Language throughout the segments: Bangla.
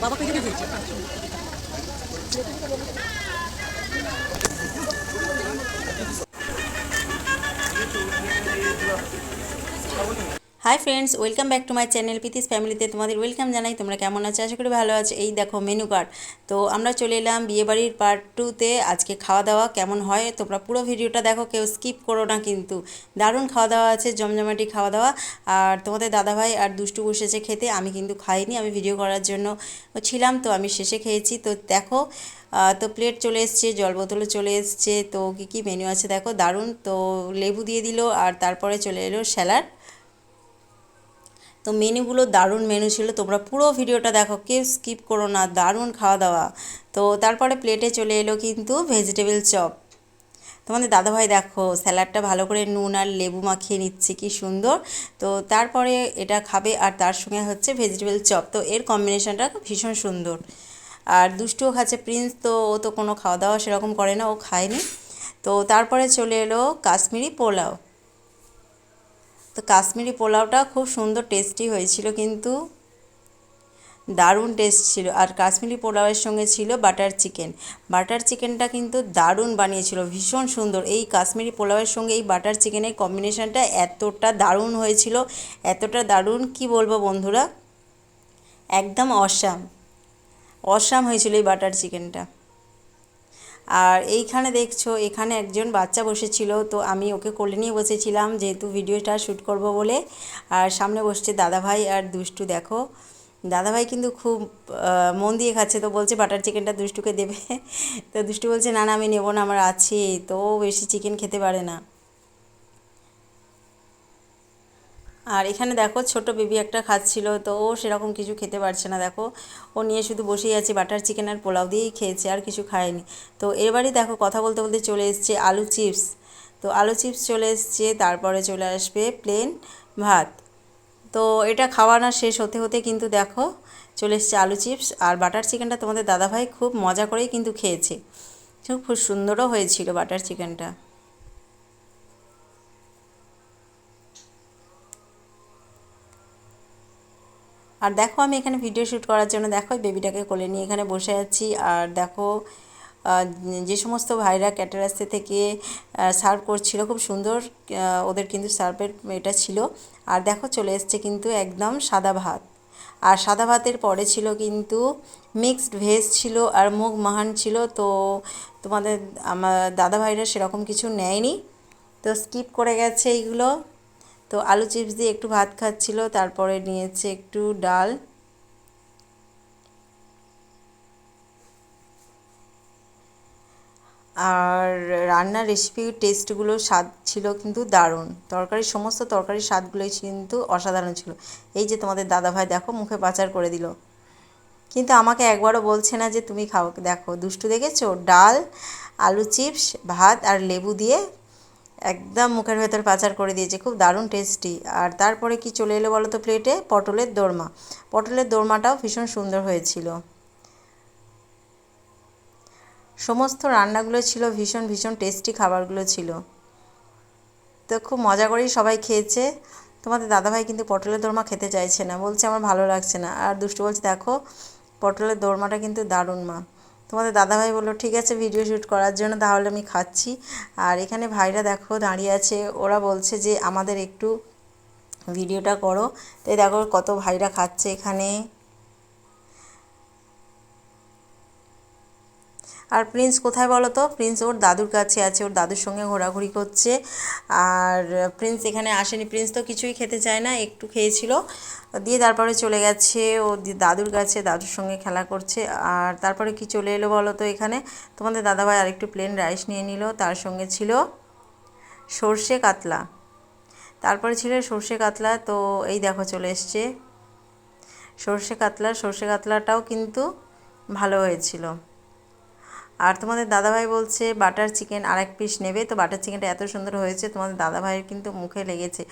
बाबा कहीं नहीं भेजे Thank you. Hi friends welcome back to my channel পিতিস ফ্যামিলিতে তোমাদের ওয়েলকাম জানাই। তোমরা কেমন আছো? আশা করি ভালো আছো। এই দেখো মেনু কার্ড তো আমরা চলে এলাম বিয়েবাড়ির পার্ট টুতে আজকে খাওয়া দাওয়া কেমন হয়? তোমরা পুরো ভিডিওটা দেখো, কেউ স্কিপ করো না কিন্তু। দারুণ খাওয়া দাওয়া আছে, জমজমাটি খাওয়া দাওয়া। আর তোমাদের দাদাভাই আর দুষ্টু বসেছে খেতে, আমি কিন্তু খাইনি, আমি ভিডিও করার জন্য ছিলাম, তো আমি শেষে খেয়েছি। তো দেখো তো প্লেট চলে এসছে, জল বোতলও চলে এসছে। তো কী কী মেনু আছে দেখো, দারুণ। তো লেবু দিয়ে দিল, আর তারপরে চলে এলো স্যালাড। তো মেনুগুলো দারুণ মেনু ছিল। তোমরা পুরো ভিডিওটা দেখো, কেউ স্কিপ করো না, দারুণ খাওয়া দাওয়া। তো তারপরে প্লেটে চলে এলো কিন্তু ভেজিটেবল চপ তোমাদের দাদাভাই দেখো স্যালাডটা ভালো করে নুন আর লেবু মাখিয়ে নিচ্ছে, কি সুন্দর। তো তারপরে এটা খাবে আর তার সঙ্গে হচ্ছে ভেজিটেবল চপ তো এর কম্বিনেশনটা ভীষণ সুন্দর। আর দুষ্টুও খাচ্ছে প্রিন্স তো ও তো কোনো খাওয়া দাওয়া সেরকম করে না, ও খায়নি। তো তারপরে চলে এলো কাশ্মীরি পোলাও। তো কাশ্মীরি পোলাওটা খুব সুন্দর টেস্টি হয়েছিল কিন্তু দারুণ টেস্ট ছিল। আর কাশ্মীরি পোলাওয়ের সঙ্গে ছিল বাটার চিকেন বাটার চিকেনটা কিন্তু দারুণ বানিয়েছিল, ভীষণ সুন্দর। এই কাশ্মীরি পোলাওয়ের সঙ্গে এই বাটার চিকেনের কম্বিনেশানটা এতটা দারুণ হয়েছিল, এতটা দারুণ কি বলব বন্ধুরা? একদম অসাম। অসাম হয়েছিল এই বাটার চিকেনটা আর এইখানে দেখছ, এখানে একজন বাচ্চা বসেছিল, তো আমি ওকে কোলে নিয়ে বসেছিলাম, যেহেতু ভিডিওটা শ্যুট করব বলে। আর সামনে বসছে দাদাভাই আর দুষ্টু, দেখো। দাদাভাই কিন্তু খুব মন দিয়ে খাচ্ছে, তো বলছে বাটার চিকেনটা দুষ্টুকে দেবে। তো দুষ্টু বলছে, না না, আমি নেব না, আমার আছে তো বেশি চিকেন খেতে পারে না। আর এখানে দেখো ছোট বেবি একটা খাচ্ছিল, তো ও সেরকম কিছু খেতে পারছে না, দেখো। ও নিয়ে শুধু বসেই আছে, বাটার চিকেন আর পোলাও দিয়েই খেয়েছে, আর কিছু খায়নি। তো এবারই দেখো কথা বলতে বলতে চলে এসছে আলু চিপস। তো আলু চিপস চলে এসছে, তারপরে চলে আসবে প্লেন ভাত। তো এটা খাওয়ানো শেষ হতে হতে কিন্তু দেখো চলে এসছে আলু চিপস, আর বাটার চিকেনটা তোমাদের দাদাভাই খুব মজা করেই কিন্তু খেয়েছে। খুব সুন্দরও হয়েছিল বাটার চিকেনটা। আর দেখো আমি এখানে ভিডিও শ্যুট করার জন্য দেখো বেবিটাকে কোলে নিয়ে এখানে বসে আছি। আর দেখো যে সমস্ত ভাইরা ক্যাটারাসে থেকে সার্ভ করছিল, খুব সুন্দর ওদের কিন্তু সার্ভের এটা ছিল। আর দেখো চলে এসছে কিন্তু একদম সাদা ভাত। আর সাদা ভাতের পরে ছিল কিন্তু মিক্সড ভেজ ছিল আর মুগ মাহান ছিল। তো তোমাদের, আমার দাদা ভাইরা সেরকম কিছু নেয়নি। তো স্কিপ করে গেছে এইগুলো। তো আলু চিপস দিয়ে একটু ভাত খাচ্ছিল, তারপরে নিয়েছে একটু ডাল। আর রান্নার রেসিপি টেস্টগুলো স্বাদ ছিল কিন্তু দারুণ। তরকারির সমস্ত তরকারির স্বাদগুলোই কিন্তু অসাধারণ ছিল। এই যে তোমাদের দাদাভাই দেখো, মুখে পাচার করে দিল। কিন্তু আমাকে একবারও বলছে না যে তুমি খাও। দেখো, দুষ্টু দেখেছ? ডাল, আলু চিপস, ভাত আর লেবু দিয়ে একদম মুখের ভেতর পাচার করে দিয়েছে, খুব দারুণ টেস্টি আর তারপরে কি চলে এলো বলো তো প্লেটে পটলের দোরমা। পটলের দোরমাটাও ভীষণ সুন্দর হয়েছিল। সমস্ত রান্নাগুলো ছিল ভীষণ ভীষণ টেস্টি খাবারগুলো ছিল। তো খুব মজা করেই সবাই খেয়েছে। তোমাদের দাদাভাই কিন্তু পটলের দোরমা খেতে চাইছে না, বলছে আমার ভালো লাগছে না। আর দুষ্টু বলছে, দেখো, পটলের দোরমাটা কিন্তু দারুণ মা। তোমাদের দাদাভাই বলল, ঠিক আছে ভিডিও শ্যুট করার জন্য তাহলে আমি খাচ্ছি। আর এখানে ভাইরা দেখো দাঁড়িয়ে আছে, ওরা বলছে যে, আমাদের একটু ভিডিওটা করো। তাই দেখো কত ভাইরা খাচ্ছে এখানে। আর প্রিন্স কোথায় বলো তো? প্রিন্স ওর দাদুর কাছে আছে, ওর দাদুর সঙ্গে ঘোরাঘুরি করছে। আর প্রিন্স এখানে আসেনি। প্রিন্স তো কিছুই খেতে চায় না, একটু খেয়েছিল। দিয়ে তারপরে চলে গেছে ও দাদুর কাছে, দাদুর সঙ্গে খেলা করছে। আর তারপরে কি চলে এলো বলো তো এখানে? তোমাদের দাদাভাই আরেকটু প্লেন রাইস নিয়ে নিল, তার সঙ্গে ছিল সর্ষে কাতলা। তারপরে ছিল সর্ষে কাতলা, তো এই দেখো চলে এসছে। সর্ষে কাতলা, সর্ষে কাতলাটাও কিন্তু ভালো হয়েছিল। আর তোমাদের দাদাভাই বলছে, বাটার চিকেন আর এক পিস নেবে। তো বাটার চিকেনটা এত সুন্দর হয়েছে, তোমাদের দাদাভাইয়ের কিন্তু মুখে লেগেছে।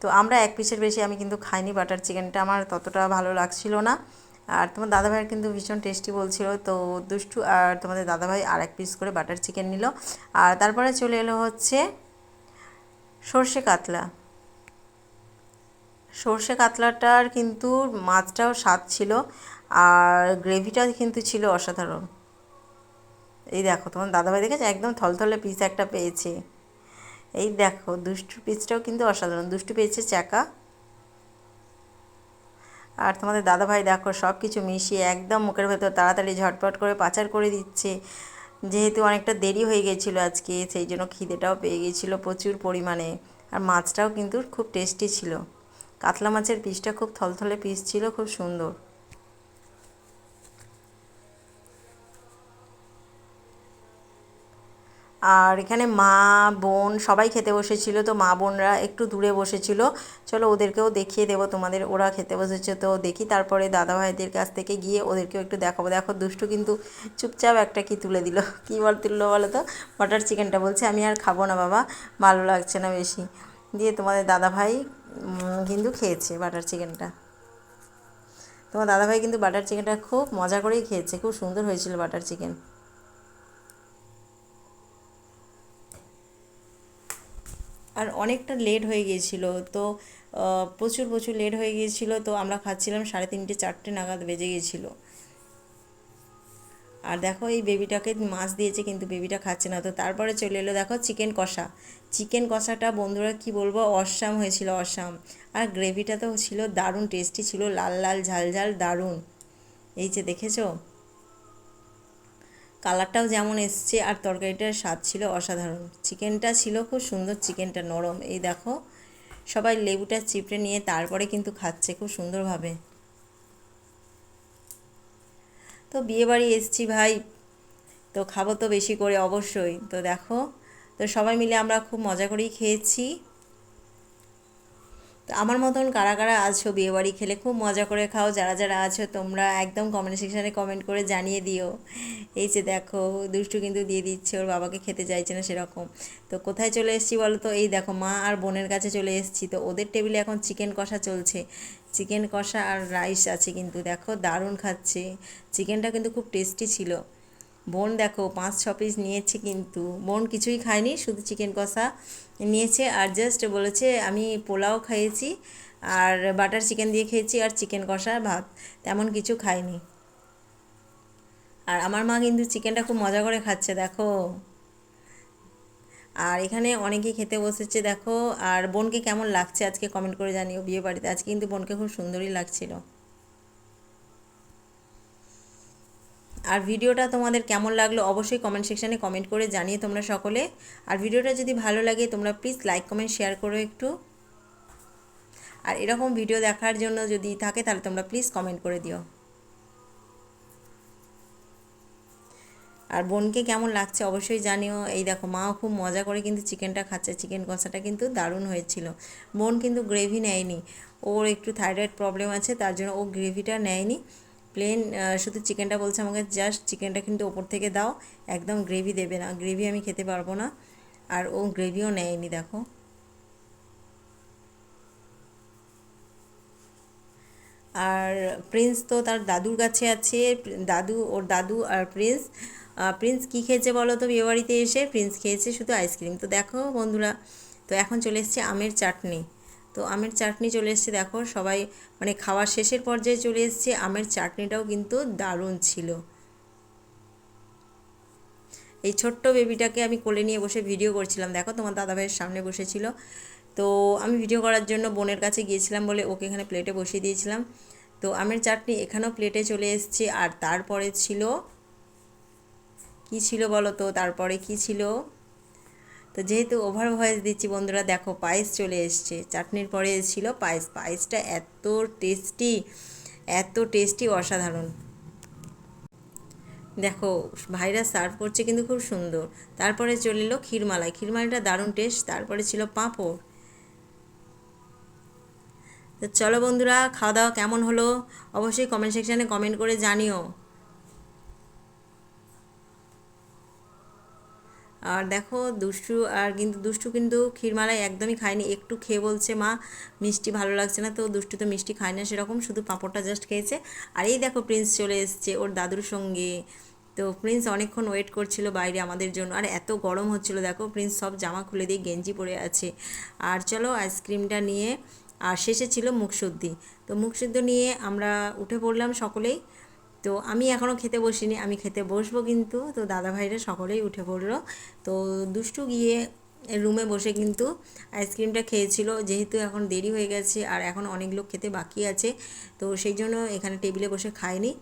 তো আমরা এক পিসের বেশি আমি কিন্তু খাইনি বাটার চিকেনটা, আমার ততটা ভালো লাগছিল না। আর তোমার দাদাভাইয়ের কিন্তু ভীষণ টেস্টি বলছিল, তো দুষ্টু আর তোমাদের দাদাভাই আর এক পিস করে বাটার চিকেন নিল। আর তারপরে চলে এলো হচ্ছে সর্ষে কাতলা। সর্ষে কাতলাটার কিন্তু মাছটাও স্বাদ ছিল, আর গ্রেভিটা কিন্তু ছিল অসাধারণ। এই দেখো, তোমার দাদাভাই দেখেছে? একদম থলথলে পিস একটা পেয়েছে। এই দেখো, দুষ্টু পিসটাও কিন্তু অসাধারণ। দুষ্টু পেয়েছে চাকা। আর তোমাদের দাদাভাই দেখো সব কিছু মিশিয়ে একদম মুখের ভেতর তাড়াতাড়ি ঝটপট করে পাচার করে দিচ্ছে। যেহেতু অনেকটা দেরি হয়ে গেছিল আজকে, সেই জন্য খিদেটাও পেয়ে গেছিল প্রচুর পরিমাণে। আর মাছটাও কিন্তু খুব টেস্টি ছিল। কাতলা মাছের পিসটা খুব থলথলে পিস ছিল, খুব সুন্দর। আর এখানে মা, বোন সবাই খেতে বসেছিল, তো মা বোনরা একটু দূরে বসেছিল। চলো ওদেরকেও দেখিয়ে দেবো তোমাদের, ওরা খেতে বসেছে, তো দেখি তারপরে দাদা ভাইদের কাছ থেকে গিয়ে ওদেরকেও একটু দেখাবো। দেখো দুষ্টু কিন্তু চুপচাপ একটা কি তুলে দিল? কী বল তুললো বলো তো? বাটার চিকেনটা বলছে, আমি আর খাব না বাবা, ভালো লাগছে না বেশি। দিয়ে তোমাদের দাদা ভাই কিন্তু খেয়েছে বাটার চিকেনটা। তোমার দাদাভাই কিন্তু বাটার চিকেনটা খুব মজা করেই খেয়েছে, খুব সুন্দর হয়েছিল বাটার চিকেন। আর অনেকটা লেট হয়ে গিয়েছিল। তো প্রচুর প্রচুর লেট হয়ে গিয়েছিল। তো আমরা খাচ্ছিলাম সাড়ে তিনটে, চারটে নাগাদ বেজে গিয়েছিল। আর দেখো, এই বেবিটাকে মাছ দিয়েছে, কিন্তু বেবিটা খাচ্ছে না। তো তারপরে চলে এলো, দেখো চিকেন কষা। চিকেন কষাটা, বন্ধুরা, কি বলব? অসাম হয়েছিল, অসাম। আর গ্রেভিটা তো ছিল দারুণ টেস্টি ছিল। লাল লাল, ঝাল ঝাল, দারুণ। এই যে দেখেছ? কালারটাও যেমন এসছে আর তরকারিটার স্বাদ ছিল অসাধারণ। চিকেনটা ছিল খুব সুন্দর, চিকেনটা নরম। এই দেখো, সবাই লেবুটা চিপড়ে নিয়ে তারপরে কিন্তু খাচ্ছে খুব সুন্দরভাবে। তো বিয়েবাড়ি এসছি ভাই, তো খাব তো বেশি করে অবশ্যই। তো দেখো, তো সবাই মিলে আমরা খুব মজা করেই খেয়েছি। তো আমার মতন কারা কারা আছো বিয়েবাড়ি খেলে? খুব মজা করে খাও। যারা যারা আছো, তোমরা একদম কমেন্ট সেকশানে কমেন্ট করে জানিয়ে দিও। এই যে দেখো, দুষ্টু কিন্তু দিয়ে দিচ্ছে, ওর বাবাকে খেতে চাইছে না সেরকম। তো কোথায় চলে এসেছি বলো তো? এই দেখো, মা আর বোনের কাছে চলে এসেছি। তো ওদের টেবিলে এখন চিকেন কষা চলছে। চিকেন কষা আর রাইস আছে কিন্তু। দেখো, দারুণ খাচ্ছে। চিকেনটা কিন্তু খুব টেস্টি ছিল। বোন দেখো, পাঁচ, ছ পিস নিয়েছে কিন্তু। বোন কিছুই খায়নি, শুধু চিকেন কষা নিয়েছে আর জাস্ট বলেছে, আমি পোলাও খাইয়েছি আর বাটার চিকেন দিয়ে খেয়েছি আর চিকেন কষা ভাত। তেমন কিছু খাইনি আর আমার মা কিন্তু চিকেনটা খুব মজা করে খাচ্ছে, দেখো। আর এখানে অনেকেই খেতে বসেছে, দেখো। আর বোনকে কেমন লাগছে আজকে? কমেন্ট করে জানিও বিয়ে বাড়িতে আজকে কিন্তু বোনকে খুব সুন্দরই লাগছিল। আর ভিডিওটা তোমাদের কেমন লাগল অবশ্যই কমেন্ট সেকশানে কমেন্ট করে জানিয়ে তোমরা সকলে। আর ভিডিওটা যদি ভালো লাগে, তোমরা প্লিজ লাইক কমেন্ট শেয়ার করো একটু। আর এরকম ভিডিও দেখার জন্য যদি থাকে, তাহলে তোমরা প্লিজ কমেন্ট করে দিও। আর বোনকে কেমন লাগছে অবশ্যই জানিও। এই দেখো, মাও খুব মজা করে কিন্তু চিকেনটা খাচ্ছে। চিকেন কষাটা কিন্তু দারুণ হয়েছিল। বোন কিন্তু গ্রেভি নেয়নি। ওর একটু থাইরয়েড প্রবলেম আছে, তার জন্য ও গ্রেভিটা নেয়নি। প্লেন শুধু চিকেনটা বলছে আমাকে জাস্ট চিকেনটা কিন্তু ওপর থেকে দাও, একদম গ্রেভি দেবে না। গ্রেভি আমি খেতে পারব না। আর ও গ্রেভিও নেয়নি, দেখো। আর প্রিন্স তো তার দাদুর কাছে আছে। দাদু, ওর দাদু আর প্রিন্স প্রিন্স কী খেয়েছে বলো তো? বিয়েবাড়িতে এসে প্রিন্স খেয়েছে শুধু আইসক্রিম তো দেখো বন্ধুরা, তো এখন চলে এসছে আমের চাটনি। তো আমের চাটনি চলে এসছে, দেখো সবাই মানে খাওয়ার শেষের পর্যায়ে চলে এসছে। আমের চাটনিটাও কিন্তু দারুণ ছিল। এই ছোট্ট বেবিটাকে আমি কোলে নিয়ে বসে ভিডিও করছিলাম। দেখো তোমার দাদাভাইয়ের সামনে বসেছিল। তো আমি ভিডিও করার জন্য বোনের কাছে গিয়েছিলাম বলে ওকে এখানে প্লেটে বসিয়ে দিয়েছিলাম। তো আমের চাটনি এখানেও প্লেটে চলে এসছে। আর তারপরে ছিল, কি ছিল বলো তো? তারপরে কি ছিল? তো যেহেতু ওভার ভয়েস দিচ্ছি বন্ধুরা, দেখো পায়েস চলে এসছে। চাটনির পরে ছিল পায়েস। পায়েসটা এত টেস্টি এত টেস্টি অসাধারণ। দেখো, ভাইরা সার্ভ করছে কিন্তু খুব সুন্দর। তারপরে চলে এলো ক্ষীরমালাই। ক্ষীরমালাইটা দারুণ টেস্ট তারপরে ছিল পাঁপড়। তো চলো বন্ধুরা, খাওয়া দাওয়া কেমন হলো? অবশ্যই কমেন্ট সেকশানে কমেন্ট করে জানিও। আর দেখো দুষ্টু, আর কিন্তু দুষ্টু কিন্তু ক্ষীরমালাই একদমই খায়নি। একটু খেয়ে বলছে মা, মিষ্টি ভালো লাগছে না তো, দুষ্টু তো মিষ্টি খায় না সেরকম, শুধু পাঁপড়টা জাস্ট খেয়েছে। আর এই দেখো প্রিন্স চলে এসছে ওর দাদুর সঙ্গে। তো প্রিন্স অনেকক্ষণ ওয়েট করছিল বাইরে আমাদের জন্য। আর এত গরম হচ্ছিল, দেখো প্রিন্স সব জামা খুলে দিয়ে গেঞ্জি পরে আছে। আর চলো আইসক্রিমটা নিয়ে, আর শেষে ছিল মুখশুদ্ধি। তো মুখশুদ্ধ নিয়ে আমরা উঠে পড়লাম সকলেই। তো আমি এখনও খেতে বসিনি, আমি খেতে বসবো কিন্তু। তো দাদা ভাইরা সকলেই উঠে পড়ল। তো দুষ্টু গিয়ে রুমে বসে কিন্তু আইসক্রিমটা খেয়েছিল। যেহেতু এখন দেরি হয়ে গেছে আর এখন অনেক লোক খেতে বাকি আছে, তো সেই জন্য এখানে টেবিলে বসে খায়নি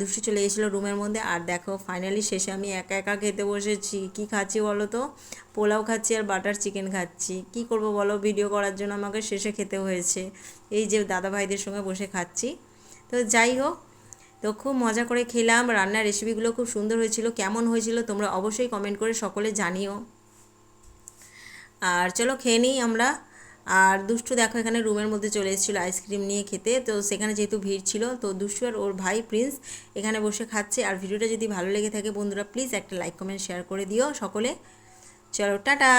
দুষ্টু চলে গেছিল রুমের মধ্যে। আর দেখো ফাইনালি শেষে আমি একা একা খেতে বসেছি। কি খাচ্ছি বলো তো? পোলাও খাচ্ছি আর বাটার চিকেন খাচ্ছি। কি করব বলো? ভিডিও করার জন্য আমাকে শেষে খেতে হয়েছে। এই যে দাদা ভাইদের সঙ্গে বসে খাচ্ছি। তো যাই হোক তো খুব মজা করে খেলাম, রান্নার রেসিপিগুলো খুব সুন্দর হয়েছিল, কেমন হয়েছিল তোমরা অবশ্যই কমেন্ট করে সকলে জানিও। আর চলো খেয়ে নিই আমরা। আর দুষ্টু দেখো এখানে রুমের মধ্যে চলে এসেছিল আইসক্রিম নিয়ে খেতে, তো সেখানে যেহেতু ভিড় ছিল, তো দুষ্টু আর ওর ভাই প্রিন্স এখানে বসে খাচ্ছে। আর ভিডিওটা যদি ভালো লেগে থাকে বন্ধুরা প্লিজ একটা লাইক কমেন্ট শেয়ার করে দিও সকলে। চলো, টাটা!